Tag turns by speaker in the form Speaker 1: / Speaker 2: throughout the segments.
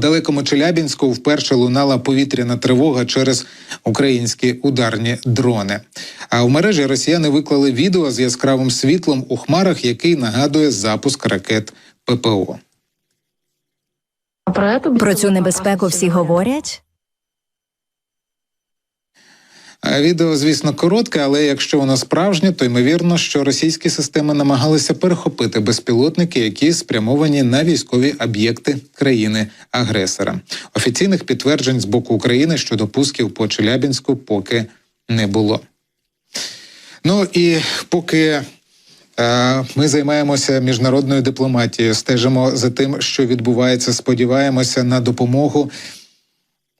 Speaker 1: Далекому Челябінську вперше лунала повітряна тривога через українські ударні дрони. А в мережі росіяни виклали відео з яскравим світлом у хмарах, який нагадує запуск ракет ППО.
Speaker 2: Про цю небезпеку всі говорять.
Speaker 1: Відео, звісно, коротке, але якщо воно справжнє, то ймовірно, що російські системи намагалися перехопити безпілотники, які спрямовані на військові об'єкти країни-агресора. Офіційних підтверджень з боку України щодо пусків по Челябінську поки не було. Ну і поки е, ми займаємося міжнародною дипломатією, стежимо за тим, що відбувається, сподіваємося на допомогу.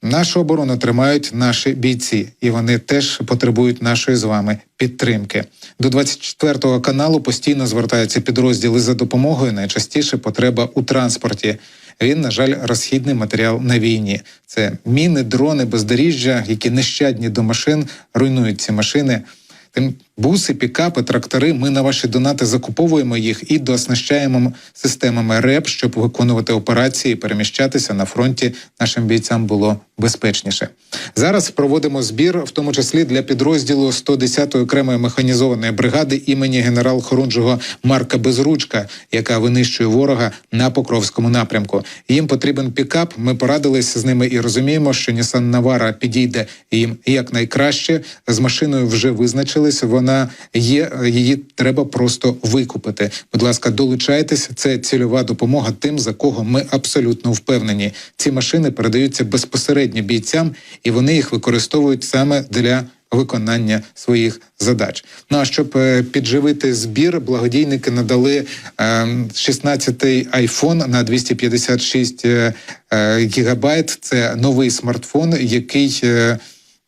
Speaker 1: Нашу оборону тримають наші бійці, і вони теж потребують нашої з вами підтримки. До 24-го каналу постійно звертаються підрозділи за допомогою. Найчастіше потреба у транспорті. Він, на жаль, розхідний матеріал на війні. Це міни, дрони, бездоріжжя, які нещадні до машин, руйнують ці машини. Тим буси, пікапи, трактори. Ми на ваші донати закуповуємо їх і дооснащаємо системами РЕП, щоб виконувати операції, переміщатися на фронті нашим бійцям було безпечніше. Зараз проводимо збір, в тому числі для підрозділу 110-ї окремої механізованої бригади імені генерал-хорунжого Марка Безручка, яка винищує ворога на Покровському напрямку. Їм потрібен пікап. Ми порадилися з ними і розуміємо, що Нісан Навара підійде їм якнайкраще. З машиною вже визначились. Вона є, її треба просто викупити. Будь ласка, долучайтесь. Це цільова допомога тим, за кого ми абсолютно впевнені. Ці машини передаються безпосередньо бійцям, і вони їх використовують саме для. Виконання своїх задач. Ну а щоб е, підживити збір, благодійники надали е, 16-й iPhone на 256 е, е, гігабайт. Це новий смартфон, який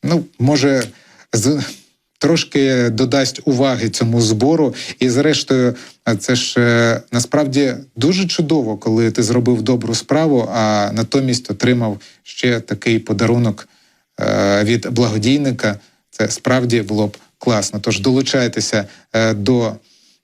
Speaker 1: ну може з трошки додасть уваги цьому збору. І зрештою, це ж е, насправді дуже чудово, коли ти зробив добру справу, а натомість отримав ще такий подарунок е, від благодійника. Це справді було б класно. Тож долучайтеся е, до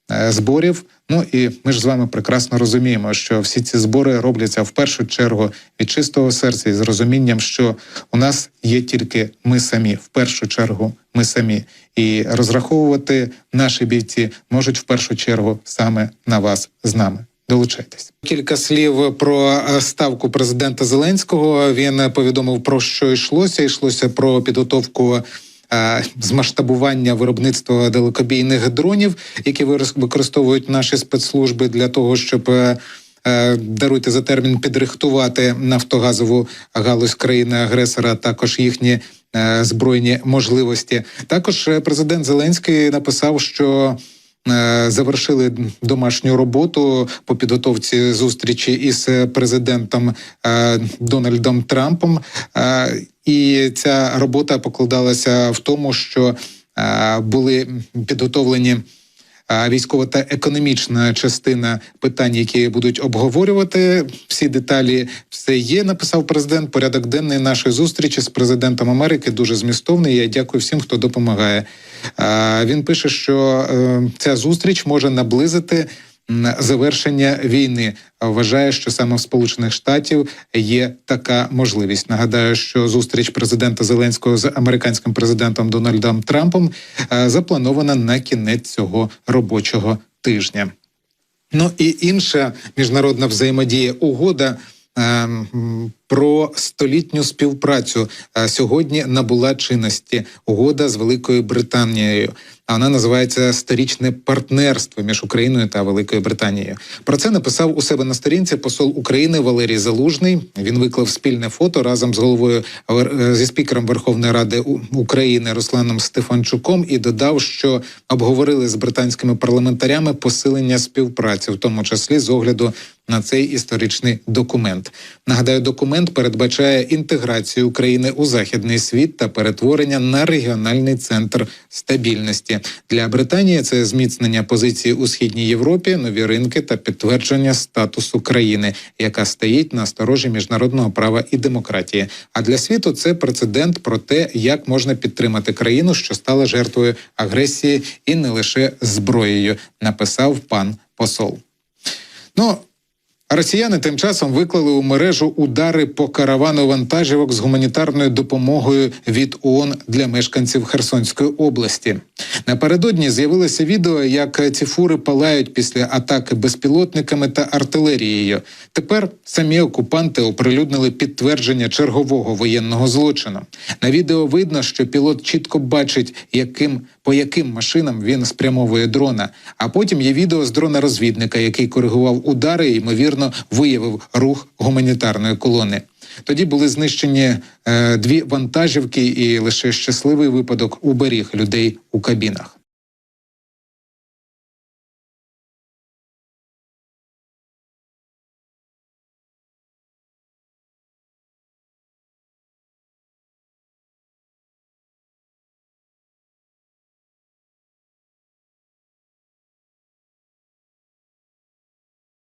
Speaker 1: зборів. Ну і ми ж з вами прекрасно розуміємо, що всі ці збори робляться в першу чергу від чистого серця і з розумінням, що у нас є тільки ми самі, в першу чергу, ми самі, і розраховувати наші бійці можуть в першу чергу саме на вас з нами. Долучайтесь. Кілька слів про е, ставку президента Зеленського. Він е, повідомив про що йшлося. Йшлося про підготовку. Е, Змасштабування виробництва далекобійних дронів, які використовують наші спецслужби для того, щоб е, е, даруйте за термін підрихтувати нафтогазову галузь країни-агресора, також їхні е, збройні можливості. Також президент Зеленський написав, що завершили домашню роботу по підготовці зустрічі із е, президентом е, Дональдом Трампом. Е, І ця робота покладалася в тому, що е, були підготовлені. Військова та економічна частина питань, які будуть обговорювати всі деталі, все є. Написав президент. Порядок денний нашої зустрічі з президентом Америки дуже змістовний. Я дякую всім, хто допомагає. Він пише, що е, ця зустріч може наблизити завершення війни. Вважає, що саме в Сполучених Штатів є така можливість. Нагадаю, що зустріч президента Зеленського з американським президентом Дональдом Трампом е, запланована на кінець цього робочого тижня. Ну і інша міжнародна взаємодія угода. Ем, Про столітню співпрацю е, сьогодні набула чинності угода з Великою Британією. А вона називається Сторічне партнерство між Україною та Великою Британією. Про це написав у себе на сторінці посол України Валерій Залужний. Він виклав спільне фото разом з головою е, зі спікером Верховної Ради України Русланом Стефанчуком і додав, що обговорили з британськими парламентарями посилення співпраці, в тому числі з огляду на цей історичний документ. Нагадаю, документ передбачає інтеграцію України у західний світ та перетворення на регіональний центр стабільності для Британії. Це зміцнення позиції у східній Європі, нові ринки та підтвердження статусу країни, яка стоїть на сторожі міжнародного права і демократії. А для світу це прецедент про те, як можна підтримати країну, що стала жертвою агресії, і не лише зброєю, написав пан посол. Ну Росіяни тим часом виклали у мережу удари по каравану вантажівок з гуманітарною допомогою від ООН для мешканців Херсонської області. Напередодні з'явилося відео, як ці фури палають після атаки безпілотниками та артилерією. Тепер самі окупанти оприлюднили підтвердження чергового воєнного злочину. На відео видно, що пілот чітко бачить, яким по яким машинам він спрямовує дрона. А потім є відео з дрона розвідника, який коригував удари і ймовірно виявив рух гуманітарної колони. Тоді були знищені е, дві вантажівки, і лише щасливий випадок уберіг людей у кабінах.